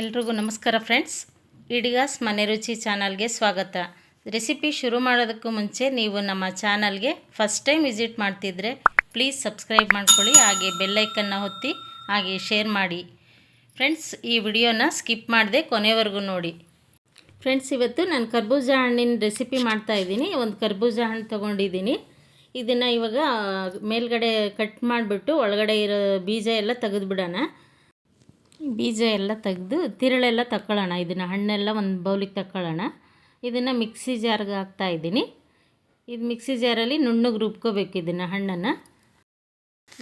ಎಲ್ರಿಗೂ ನಮಸ್ಕಾರ ಫ್ರೆಂಡ್ಸ್. ಇಡಿಗಾಸ್ ಮನೆ ರುಚಿ ಚಾನಲ್ಗೆ ಸ್ವಾಗತ. ರೆಸಿಪಿ ಶುರು ಮಾಡೋದಕ್ಕೂ ಮುಂಚೆ ನೀವು ನಮ್ಮ ಚಾನಲ್ಗೆ ಫಸ್ಟ್ ಟೈಮ್ ವಿಸಿಟ್ ಮಾಡ್ತಿದ್ರೆ ಪ್ಲೀಸ್ ಸಬ್ಸ್ಕ್ರೈಬ್ ಮಾಡ್ಕೊಳ್ಳಿ, ಹಾಗೆ ಬೆಲ್ಲೈಕನ್ನ ಹೊತ್ತಿ ಹಾಗೆ ಶೇರ್ ಮಾಡಿ. ಫ್ರೆಂಡ್ಸ್, ಈ ವಿಡಿಯೋನ ಸ್ಕಿಪ್ ಮಾಡದೆ ಕೊನೆವರೆಗೂ ನೋಡಿ. ಫ್ರೆಂಡ್ಸ್, ಇವತ್ತು ನಾನು ಕರ್ಬೂಜ ಹಣ್ಣಿನ ರೆಸಿಪಿ ಮಾಡ್ತಾ ಇದ್ದೀನಿ. ಒಂದು ಕರ್ಬೂಜ ಹಣ್ಣು ತೊಗೊಂಡಿದ್ದೀನಿ. ಇದನ್ನು ಇವಾಗ ಮೇಲ್ಗಡೆ ಕಟ್ ಮಾಡಿಬಿಟ್ಟು ಒಳಗಡೆ ಇರೋ ಬೀಜ ಎಲ್ಲ ತೆಗೆದುಬಿಡೋಣ. ಬೀಜ ಎಲ್ಲ ತೆಗೆದು ತಿರುಳೆಲ್ಲ ತಗೊಳ್ಳೋಣ ಇದನ್ನು ಹಣ್ಣೆಲ್ಲ ಒಂದು ಬೌಲಿಗೆ ತಗೊಳ್ಳೋಣ ಇದನ್ನು ಮಿಕ್ಸಿ ಜಾರ್ಗೆ ಹಾಕ್ತಾ ಇದ್ದೀನಿ. ಇದು ಮಿಕ್ಸಿ ಜಾರಲ್ಲಿ ನುಣ್ಣಗೆ ರುಬ್ಕೋಬೇಕು ಇದನ್ನು ಹಣ್ಣನ್ನು.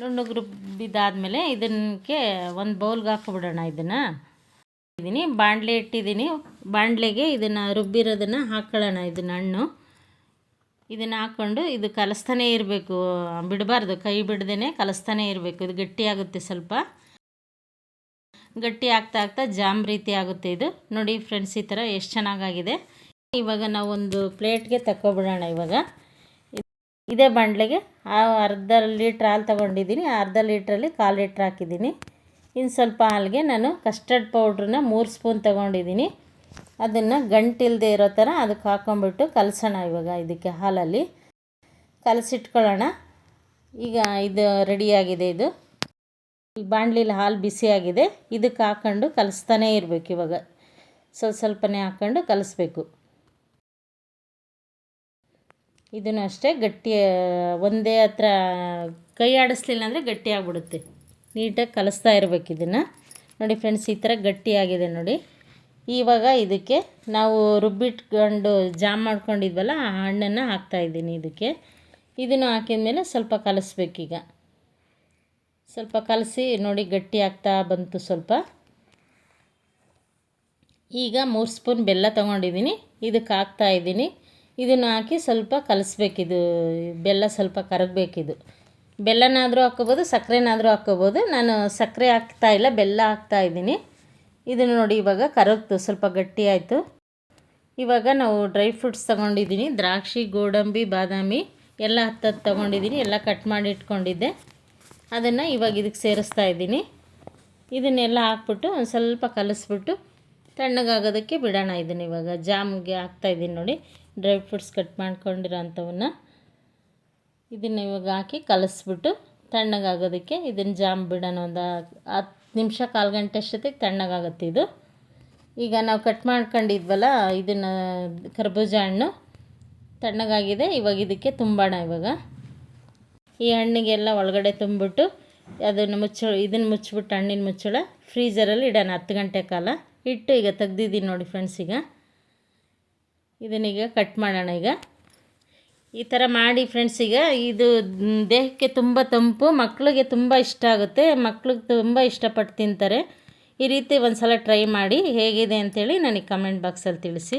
ನುಣ್ಣಗೆ ರುಬ್ಬಿದಾದ್ಮೇಲೆ ಇದಕ್ಕೆ ಒಂದು ಬೌಲ್ಗೆ ಹಾಕ್ಬಿಡೋಣ ಇದನ್ನು. ಇದ್ದೀನಿ. ಬಾಣಲೆ ಇಟ್ಟಿದ್ದೀನಿ. ಬಾಣಲೆಗೆ ಇದನ್ನು ರುಬ್ಬಿರೋದನ್ನು ಹಾಕ್ಕೊಳ್ಳೋಣ ಇದನ್ನು ಹಣ್ಣು. ಇದನ್ನು ಹಾಕ್ಕೊಂಡು ಇದು ಕಲಿಸ್ತಾನೇ ಇರಬೇಕು. ಬಿಡಬಾರ್ದು. ಕೈ ಬಿಡ್ದೇ ಕಲಿಸ್ತಾನೇ ಇರಬೇಕು. ಇದು ಗಟ್ಟಿಯಾಗುತ್ತೆ ಸ್ವಲ್ಪ. ಗಟ್ಟಿ ಆಗ್ತಾ ಆಗ್ತಾ ಜಾಮ್ ರೀತಿ ಆಗುತ್ತೆ ಇದು. ನೋಡಿ ಫ್ರೆಂಡ್ಸ್ ಈ ಥರ ಎಷ್ಟು ಚೆನ್ನಾಗಾಗಿದೆ. ಇವಾಗ ನಾವು ಒಂದು ಪ್ಲೇಟ್ಗೆ ತಗೊಬಿಡೋಣ ಇವಾಗ. ಇದೇ ಬಾಂಡ್ಲೆಗೆ. ಅರ್ಧ ಲೀಟ್ರ್ ಹಾಲು ತೊಗೊಂಡಿದ್ದೀನಿ. ಅರ್ಧ ಲೀಟ್ರಲ್ಲಿ ಕಾಲು ಲೀಟ್ರ್ ಹಾಕಿದ್ದೀನಿ. ಇನ್ನು ಸ್ವಲ್ಪ ಹಾಲಿಗೆ ನಾನು ಕಸ್ಟರ್ಡ್ ಪೌಡ್ರನ್ನ ಮೂರು ಸ್ಪೂನ್ ತೊಗೊಂಡಿದ್ದೀನಿ. ಅದನ್ನು ಗಂಟಿಲ್ಲದೆ ಇರೋ ಥರ ಅದಕ್ಕೆ ಹಾಕ್ಕೊಂಬಿಟ್ಟು ಕಲಸೋಣ ಇವಾಗ ಇದಕ್ಕೆ ಹಾಲಲ್ಲಿ. ಕಲಸಿಟ್ಕೊಳ್ಳೋಣ. ಈಗ ಇದು ರೆಡಿಯಾಗಿದೆ ಇದು. ಈ ಬಾಣಲಿಲಿ ಹಾಲು ಬಿಸಿಯಾಗಿದೆ, ಇದಕ್ಕೆ ಹಾಕ್ಕೊಂಡು ಕಲಿಸ್ತಾನೇ ಇರಬೇಕು ಇವಾಗ. ಸ್ವಲ್ಪ ಸ್ವಲ್ಪನೇ ಹಾಕ್ಕೊಂಡು ಕಲಿಸ್ಬೇಕು. ಇದನ್ನು ಅಷ್ಟೇ ಗಟ್ಟಿ, ಒಂದೇ ಹತ್ರ ಕೈ ಆಡಿಸ್ಲಿಲ್ಲ ಅಂದರೆ ಗಟ್ಟಿಯಾಗ್ಬಿಡುತ್ತೆ ನೀಟಾಗಿ ಕಲಿಸ್ತಾ ಇರಬೇಕು ಇದನ್ನು. ನೋಡಿ ಫ್ರೆಂಡ್ಸ್, ಈ ಥರ ಗಟ್ಟಿಯಾಗಿದೆ ನೋಡಿ. ಇವಾಗ ಇದಕ್ಕೆ ನಾವು ರುಬ್ಬಿಟ್ಕೊಂಡು ಜಾಮ್ ಮಾಡ್ಕೊಂಡಿದ್ವಲ್ಲ, ಆ ಹಣ್ಣನ್ನು ಹಾಕ್ತಾಯಿದ್ದೀನಿ ಇದಕ್ಕೆ. ಇದನ್ನು ಹಾಕಿದ ಮೇಲೆ ಸ್ವಲ್ಪ ಕಲಿಸ್ಬೇಕೀಗ. ಸ್ವಲ್ಪ ಕಲಸಿ ನೋಡಿ ಗಟ್ಟಿ ಆಗ್ತಾ ಬಂತು ಸ್ವಲ್ಪ. ಈಗ ಮೂರು ಸ್ಪೂನ್ ಬೆಲ್ಲ ತೊಗೊಂಡಿದ್ದೀನಿ. ಇದಕ್ಕೆ ಹಾಕ್ತಾ ಇದ್ದೀನಿ. ಇದನ್ನು ಹಾಕಿ ಸ್ವಲ್ಪ ಕಲಿಸ್ಬೇಕಿದು. ಬೆಲ್ಲ ಸ್ವಲ್ಪ ಕರಗಬೇಕಿದು. ಬೆಲ್ಲನಾದರೂ ಹಾಕ್ಕೋಬೋದು, ಸಕ್ಕರೆನಾದರೂ ಹಾಕ್ಕೋಬೋದು. ನಾನು ಸಕ್ಕರೆ ಹಾಕ್ತಾ ಇಲ್ಲ, ಬೆಲ್ಲ ಹಾಕ್ತಾ ಇದ್ದೀನಿ. ಇದನ್ನು ನೋಡಿ ಇವಾಗ ಕರಗ್ತು, ಸ್ವಲ್ಪ ಗಟ್ಟಿ ಆಯಿತು. ಇವಾಗ ನಾವು ಡ್ರೈ ಫ್ರೂಟ್ಸ್ ತೊಗೊಂಡಿದ್ದೀನಿ. ದ್ರಾಕ್ಷಿ, ಗೋಡಂಬಿ, ಬಾದಾಮಿ ಎಲ್ಲ ಹತ್ತತ್ತು ತೊಗೊಂಡಿದ್ದೀನಿ. ಎಲ್ಲ ಕಟ್ ಮಾಡಿ ಇಟ್ಕೊಂಡಿದ್ದೆ. ಅದನ್ನು ಇವಾಗ ಇದಕ್ಕೆ ಸೇರಿಸ್ತಾ ಇದ್ದೀನಿ. ಇದನ್ನೆಲ್ಲ ಹಾಕ್ಬಿಟ್ಟು ಒಂದು ಸ್ವಲ್ಪ ಕಲಿಸ್ಬಿಟ್ಟು ತಣ್ಣಗಾಗೋದಕ್ಕೆ ಬಿಡೋಣ ಇದನ್ನು ಇವಾಗ. ಜಾಮ್ಗೆ ಹಾಕ್ತಾಯಿದ್ದೀನಿ ನೋಡಿ. ಡ್ರೈ ಫ್ರೂಟ್ಸ್ ಕಟ್ ಮಾಡ್ಕೊಂಡಿರೋ ಅಂಥವನ್ನ ಇದನ್ನು ಇವಾಗ ಹಾಕಿ ಕಲಿಸ್ಬಿಟ್ಟು ತಣ್ಣಗಾಗೋದಕ್ಕೆ ಇದನ್ನು ಜಾಮ್ ಬಿಡೋಣ. ಒಂದು ಹತ್ತು ನಿಮಿಷ, ಕಾಲು ಗಂಟೆ ಅಷ್ಟೊತ್ತಿಗೆ ತಣ್ಣಗಾಗುತ್ತೆ ಇದು. ಈಗ ನಾವು ಕಟ್ ಮಾಡ್ಕೊಂಡಿದ್ವಲ್ಲ, ಇದನ್ನು ಕರ್ಬೂಜ ಹಣ್ಣು. ತಣ್ಣಗಾಗಿದೆ. ಇವಾಗ ಇದಕ್ಕೆ ತುಂಬೋಣ ಇವಾಗ. ಈ ಹಣ್ಣಿಗೆಲ್ಲ ಒಳಗಡೆ ತುಂಬಿಬಿಟ್ಟು ಅದನ್ನು ಮುಚ್ಚ ಇದನ್ನು ಮುಚ್ಚಿಬಿಟ್ಟು ಹಣ್ಣಿನ ಮುಚ್ಚಳ ಫ್ರೀಜರಲ್ಲಿ ಇಡೋಣ ಹತ್ತು ಗಂಟೆ ಕಾಲ. ಇಟ್ಟು ಈಗ ತೆಗ್ದಿದ್ದೀನಿ ನೋಡಿ ಫ್ರೆಂಡ್ಸ್ ಈಗ. ಇದನ್ನೀಗ ಕಟ್ ಮಾಡೋಣ ಈಗ. ಈ ಥರ ಮಾಡಿ ಫ್ರೆಂಡ್ಸ್ ಈಗ ಇದು ದೇಹಕ್ಕೆ ತುಂಬ ತಂಪು ಮಕ್ಕಳಿಗೆ ತುಂಬ ಇಷ್ಟ ಆಗುತ್ತೆ, ಮಕ್ಳಿಗೆ ತುಂಬ ಇಷ್ಟಪಟ್ಟು ತಿಂತಾರೆ. ಈ ರೀತಿ ಒಂದು ಸಲ ಟ್ರೈ ಮಾಡಿ ಹೇಗಿದೆ ಅಂಥೇಳಿ ನನಗೆ ಕಮೆಂಟ್ ಬಾಕ್ಸಲ್ಲಿ ತಿಳಿಸಿ.